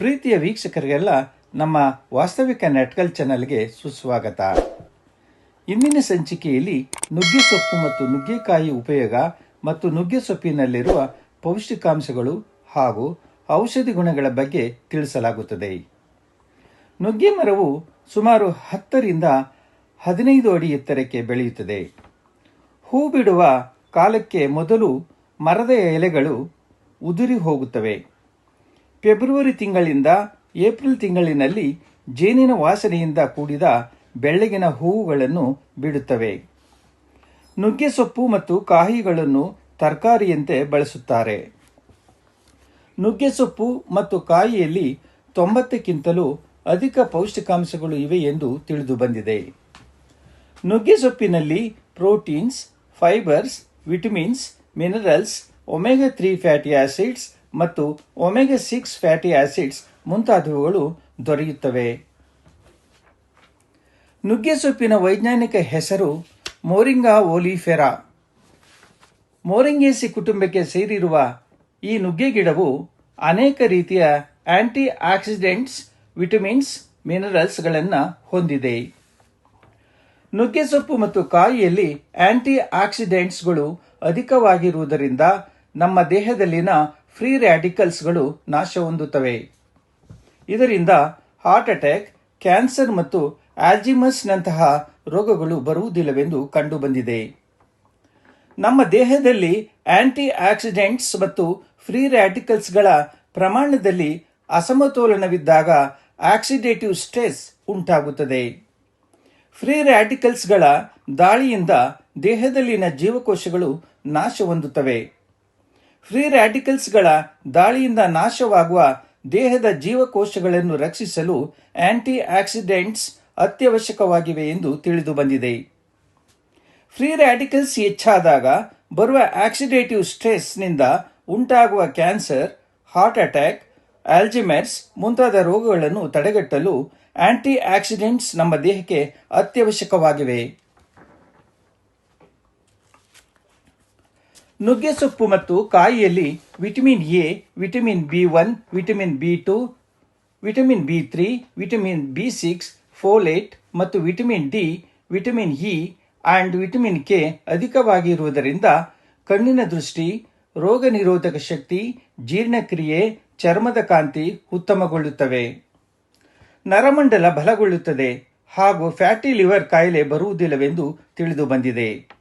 ಪ್ರೀತಿಯ ವೀಕ್ಷಕರಿಗೆಲ್ಲ ನಮ್ಮ ವಾಸ್ತವಿಕ ನೆಟ್ಕಲ್ ಚಾನಲ್ಗೆ ಸುಸ್ವಾಗತ. ಇಂದಿನ ಸಂಚಿಕೆಯಲ್ಲಿ ನುಗ್ಗೆ ಸೊಪ್ಪು ಮತ್ತು ನುಗ್ಗೆಕಾಯಿ ಉಪಯೋಗ ಮತ್ತು ನುಗ್ಗೆ ಸೊಪ್ಪಿನಲ್ಲಿರುವ ಪೌಷ್ಟಿಕಾಂಶಗಳು ಹಾಗೂ ಔಷಧಿ ಗುಣಗಳ ಬಗ್ಗೆ ತಿಳಿಸಲಾಗುತ್ತದೆ. ನುಗ್ಗೆ ಮರವು ಸುಮಾರು ಹತ್ತರಿಂದ ಹದಿನೈದು ಅಡಿ ಎತ್ತರಕ್ಕೆ ಬೆಳೆಯುತ್ತದೆ. ಹೂ ಬಿಡುವ ಕಾಲಕ್ಕೆ ಮೊದಲು ಮರದ ಎಲೆಗಳು ಉದುರಿ ಹೋಗುತ್ತವೆ. ಫೆಬ್ರವರಿ ತಿಂಗಳಿಂದ ಏಪ್ರಿಲ್ ತಿಂಗಳಿನಲ್ಲಿ ಜೇನಿನ ವಾಸನೆಯಿಂದ ಕೂಡಿದ ಬೆಳ್ಳಗಿನ ಹೂವುಗಳನ್ನು ಬಿಡುತ್ತವೆ. ನುಗ್ಗೆ ಸೊಪ್ಪು ಮತ್ತು ಕಾಯಿಗಳನ್ನು ತರಕಾರಿಯಂತೆ ಬಳಸುತ್ತಾರೆ. ನುಗ್ಗೆ ಸೊಪ್ಪು ಮತ್ತು ಕಾಯಿಯಲ್ಲಿ ತೊಂಬತ್ತಕ್ಕಿಂತಲೂ ಅಧಿಕ ಪೌಷ್ಟಿಕಾಂಶಗಳು ಇವೆ ಎಂದು ತಿಳಿದು ಬಂದಿದೆ. ನುಗ್ಗೆ ಸೊಪ್ಪಿನಲ್ಲಿ proteins, fibres, vitamins, minerals, omega three fatty acids ಮತ್ತು ಒಮೆಗಾ ಸಿಕ್ಸ್ ಫ್ಯಾಟಿ ಆಸಿಡ್ಸ್ ಮುಂತಾದವುಗಳು ದೊರೆಯುತ್ತವೆ. ನುಗ್ಗೆ ಸೊಪ್ಪಿನ ವೈಜ್ಞಾನಿಕ ಹೆಸರು ಮೋರಿಂಗಾ ಓಲಿಫೆರಾ. ಮೋರಿಂಗೇಸಿ ಕುಟುಂಬಕ್ಕೆ ಸೇರಿರುವ ಈ ನುಗ್ಗೆ ಗಿಡವು ಅನೇಕ ರೀತಿಯ ಆಂಟಿ ಆಕ್ಸಿಡೆಂಟ್ಸ್ ವಿಟಮಿನ್ಸ್, ಮಿನರಲ್ಸ್ಗಳನ್ನು ಹೊಂದಿದೆ. ನುಗ್ಗೆ ಸೊಪ್ಪು ಮತ್ತು ಕಾಯಿಯಲ್ಲಿ ಆಂಟಿ ಆಕ್ಸಿಡೆಂಟ್ಸ್ಗಳು ಅಧಿಕವಾಗಿರುವುದರಿಂದ ನಮ್ಮ ದೇಹದಲ್ಲಿನ ಫ್ರೀ ರ್ಯಾಡಿಕಲ್ಸ್ಗಳು ನಾಶ ಹೊಂದುತ್ತವೆ. ಇದರಿಂದ ಹಾರ್ಟ್ ಅಟ್ಯಾಕ್, ಕ್ಯಾನ್ಸರ್ ಮತ್ತು ಆಲ್ಜಿಮಸ್ನಂತಹ ರೋಗಗಳು ಬರುವುದಿಲ್ಲವೆಂದು ಕಂಡುಬಂದಿದೆ. ನಮ್ಮ ದೇಹದಲ್ಲಿ ಆಂಟಿ ಆಕ್ಸಿಡೆಂಟ್ಸ್ ಮತ್ತು ಫ್ರೀ ರ್ಯಾಡಿಕಲ್ಸ್ಗಳ ಪ್ರಮಾಣದಲ್ಲಿ ಅಸಮತೋಲನವಿದ್ದಾಗ ಆಕ್ಸಿಡೇಟಿವ್ ಸ್ಟ್ರೆಸ್ ಉಂಟಾಗುತ್ತದೆ. ಫ್ರೀ ರ್ಯಾಡಿಕಲ್ಸ್ಗಳ ದಾಳಿಯಿಂದ ದೇಹದಲ್ಲಿನ ಜೀವಕೋಶಗಳು ನಾಶ ಹೊಂದುತ್ತವೆ. ಫ್ರೀ ರ್ಯಾಡಿಕಲ್ಸ್ಗಳ ದಾಳಿಯಿಂದ ನಾಶವಾಗುವ ದೇಹದ ಜೀವಕೋಶಗಳನ್ನು ರಕ್ಷಿಸಲು ಆಂಟಿ ಆಕ್ಸಿಡೆಂಟ್ಸ್ ಅತ್ಯವಶ್ಯಕವಾಗಿವೆ ಎಂದು ತಿಳಿದು ಬಂದಿದೆ. ಫ್ರೀ ರ್ಯಾಡಿಕಲ್ಸ್ ಹೆಚ್ಚಾದಾಗ ಬರುವ ಆಕ್ಸಿಡೇಟಿವ್ ಸ್ಟ್ರೆಸ್ನಿಂದ ಉಂಟಾಗುವ ಕ್ಯಾನ್ಸರ್, ಹಾರ್ಟ್ ಅಟ್ಯಾಕ್, ಆಲ್ಜಿಮೆರ್ಸ್ ಮುಂತಾದ ರೋಗಗಳನ್ನು ತಡೆಗಟ್ಟಲು ಆಂಟಿ ಆಕ್ಸಿಡೆಂಟ್ಸ್ ನಮ್ಮ ದೇಹಕ್ಕೆ ಅತ್ಯವಶ್ಯಕವಾಗಿವೆ. ನುಗ್ಗೆ ಸೊಪ್ಪು ಮತ್ತು ಕಾಯಿಯಲ್ಲಿ vitamin A, vitamin B one, vitamin B two, vitamin B three, vitamin B six, folate ಮತ್ತು vitamin D, vitamin E and vitamin K ಅಧಿಕವಾಗಿರುವುದರಿಂದ ಕಣ್ಣಿನ ದೃಷ್ಟಿ, ರೋಗ ನಿರೋಧಕ ಶಕ್ತಿ, ಜೀರ್ಣಕ್ರಿಯೆ, ಚರ್ಮದ ಕಾಂತಿ ಉತ್ತಮಗೊಳ್ಳುತ್ತವೆ. ನರಮಂಡಲ ಬಲಗೊಳ್ಳುತ್ತದೆ ಹಾಗೂ ಫ್ಯಾಟಿ ಲಿವರ್ ಕಾಯಿಲೆ ಬರುವುದಿಲ್ಲವೆಂದು ತಿಳಿದು ಬಂದಿದೆ.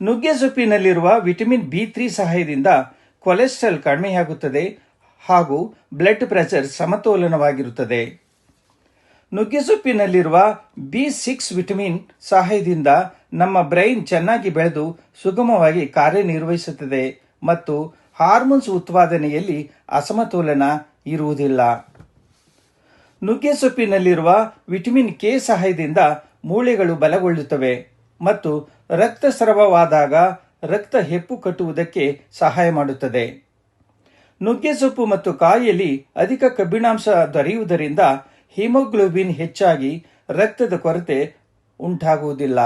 ನುಗ್ಗೆ ಸೊಪ್ಪಿನಲ್ಲಿರುವ ವಿಟಮಿನ್ ಬಿ ತ್ರೀ ಸಹಾಯದಿಂದ ಕೊಲೆಸ್ಟ್ರಾಲ್ ಕಡಿಮೆಯಾಗುತ್ತದೆ ಹಾಗೂ ಬ್ಲಡ್ ಪ್ರೆಷರ್ ಸಮತೋಲನವಾಗಿರುತ್ತದೆ. ನುಗ್ಗೆ ಸೊಪ್ಪಿನಲ್ಲಿರುವ ಬಿ ಸಿಕ್ಸ್ ವಿಟಮಿನ್ ಸಹಾಯದಿಂದ ನಮ್ಮ ಬ್ರೈನ್ ಚೆನ್ನಾಗಿ ಬೆಳೆದು ಸುಗಮವಾಗಿ ಕಾರ್ಯನಿರ್ವಹಿಸುತ್ತದೆ ಮತ್ತು ಹಾರ್ಮೋನ್ಸ್ ಉತ್ಪಾದನೆಯಲ್ಲಿ ಅಸಮತೋಲನ ಇರುವುದಿಲ್ಲ. ನುಗ್ಗೆ ಸೊಪ್ಪಿನಲ್ಲಿರುವ ವಿಟಮಿನ್ ಕೆ ಸಹಾಯದಿಂದ ಮೂಳೆಗಳು ಬಲಗೊಳ್ಳುತ್ತವೆ ಮತ್ತು ರಕ್ತಸ್ರಾವವಾದಾಗ ರಕ್ತ ಹೆಪ್ಪು ಕಟ್ಟುವುದಕ್ಕೆ ಸಹಾಯ ಮಾಡುತ್ತದೆ. ನುಗ್ಗೆಸೊಪ್ಪು ಮತ್ತು ಕಾಯಿಯಲ್ಲಿ ಅಧಿಕ ಕಬ್ಬಿಣಾಂಶ ದೊರೆಯುವುದರಿಂದ ಹಿಮೋಗ್ಲೋಬಿನ್ ಹೆಚ್ಚಾಗಿ ರಕ್ತದ ಕೊರತೆ ಉಂಟಾಗುವುದಿಲ್ಲ.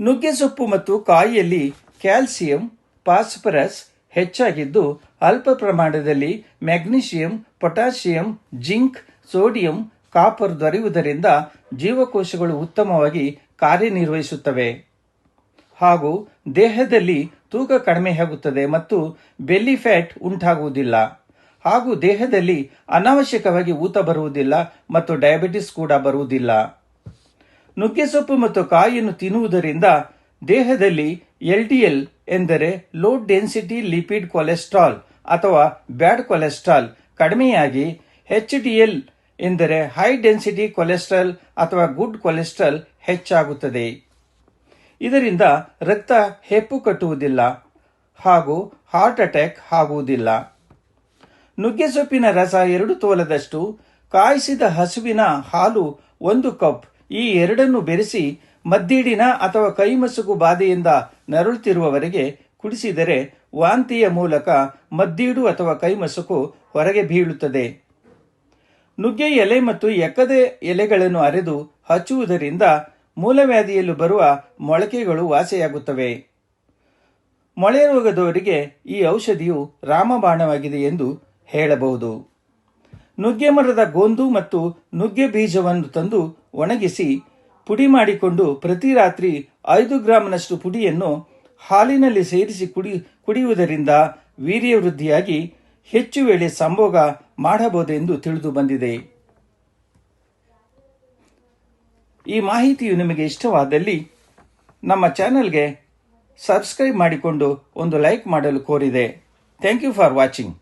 ನುಗ್ಗೆಸೊಪ್ಪು ಮತ್ತು ಕಾಯಿಯಲ್ಲಿ ಕ್ಯಾಲ್ಸಿಯಂ, ಫಾಸ್ಫರಸ್ ಹೆಚ್ಚಾಗಿದ್ದು ಅಲ್ಪ ಪ್ರಮಾಣದಲ್ಲಿ magnesium potassium, zinc, sodium copper ದೊರೆಯುವುದರಿಂದ ಜೀವಕೋಶಗಳು ಉತ್ತಮವಾಗಿ ಕಾರ್ಯನಿರ್ವಹಿಸುತ್ತವೆ. ಹಾಗೂ ದೇಹದಲ್ಲಿ ತೂಕ ಕಡಿಮೆಯಾಗುತ್ತದೆ ಮತ್ತು ಬೆಲ್ಲಿ ಫ್ಯಾಟ್ ಉಂಟಾಗುವುದಿಲ್ಲ. ಹಾಗೂ ದೇಹದಲ್ಲಿ ಅನಾವಶ್ಯಕವಾಗಿ ಊತ ಬರುವುದಿಲ್ಲ ಮತ್ತು ಡಯಾಬಿಟಿಸ್ ಕೂಡ ಬರುವುದಿಲ್ಲ. ನುಗ್ಗೆಸೊಪ್ಪು ಮತ್ತು ಕಾಯಿಯನ್ನು ತಿನ್ನುವುದರಿಂದ ದೇಹದಲ್ಲಿ ಎಲ್ ಡಿ ಎಲ್ ಎಂದರೆ ಲೋ ಡೆನ್ಸಿಟಿ ಲಿಪಿಡ್ ಕೊಲೆಸ್ಟ್ರಾಲ್ ಅಥವಾ ಬ್ಯಾಡ್ ಕೊಲೆಸ್ಟ್ರಾಲ್ ಕಡಿಮೆಯಾಗಿ ಎಚ್ ಡಿ ಎಲ್ ಎಂದರೆ ಹೈ ಡೆನ್ಸಿಟಿ ಕೊಲೆಸ್ಟ್ರಾಲ್ ಅಥವಾ ಗುಡ್ ಕೊಲೆಸ್ಟ್ರಾಲ್ ಹೆಚ್ಚಾಗುತ್ತದೆ. ಇದರಿಂದ ರಕ್ತ ಹೆಪ್ಪು ಕಟ್ಟುವುದಿಲ್ಲ ಹಾಗೂ ಹಾರ್ಟ್ ಅಟ್ಯಾಕ್ ಆಗುವುದಿಲ್ಲ. ನುಗ್ಗೆ ಸೊಪ್ಪಿನ ರಸ ಎರಡು ತೋಲದಷ್ಟು, ಕಾಯಿಸಿದ ಹಸುವಿನ ಹಾಲು ಒಂದು ಕಪ್, ಈ ಎರಡನ್ನು ಬೆರೆಸಿ ಮದ್ದಿಡಿನ ಅಥವಾ ಕೈಮಸುಗು ಬಾಧೆಯಿಂದ ನರಳುತ್ತಿರುವವರೆಗೆ ಕುಡಿಸಿದರೆ ವಾಂತಿಯ ಮೂಲಕ ಮದ್ದೀಡು ಅಥವಾ ಕೈಮಸುಕು ಹೊರಗೆ ಬೀಳುತ್ತದೆ. ನುಗ್ಗೆ ಎಲೆ ಮತ್ತು ಎಕ್ಕದೆ ಎಲೆಗಳನ್ನು ಅರೆದು ಹಚ್ಚುವುದರಿಂದ ಮೂಲವ್ಯಾಧಿಯಲ್ಲಿ ಬರುವ ಮೊಳಕೆಗಳು ವಾಸಿಯಾಗುತ್ತವೆ. ಮೊಳೆ ರೋಗದವರಿಗೆ ಈ ಔಷಧಿಯು ರಾಮಬಾಣವಾಗಿದೆ ಎಂದು ಹೇಳಬಹುದು. ನುಗ್ಗೆ ಮರದ ಗೋಂದು ಮತ್ತು ನುಗ್ಗೆ ಬೀಜವನ್ನು ತಂದು ಒಣಗಿಸಿ ಪುಡಿ ಮಾಡಿಕೊಂಡು ಪ್ರತಿ ರಾತ್ರಿ ಐದು ಗ್ರಾಂನಷ್ಟು ಪುಡಿಯನ್ನು ಹಾಲಿನಲ್ಲಿ ಸೇರಿಸಿ ಕುಡಿ, ಕುಡಿಯುವುದರಿಂದ ವೀರ್ಯವೃದ್ಧಿಯಾಗಿ ಹೆಚ್ಚು ವೇಳೆ ಸಂಭೋಗ ಮಾಡಬಹುದೆಂದು ತಿಳಿದು ಬಂದಿದೆ. ಈ ಮಾಹಿತಿಯು ನಿಮಗೆ ಇಷ್ಟವಾದಲ್ಲಿ ನಮ್ಮ ಚಾನೆಲ್ಗೆ ಸಬ್ಸ್ಕ್ರೈಬ್ ಮಾಡಿಕೊಂಡು ಒಂದು ಲೈಕ್ ಮಾಡಲು ಕೋರಿದೆ. Thank you for watching.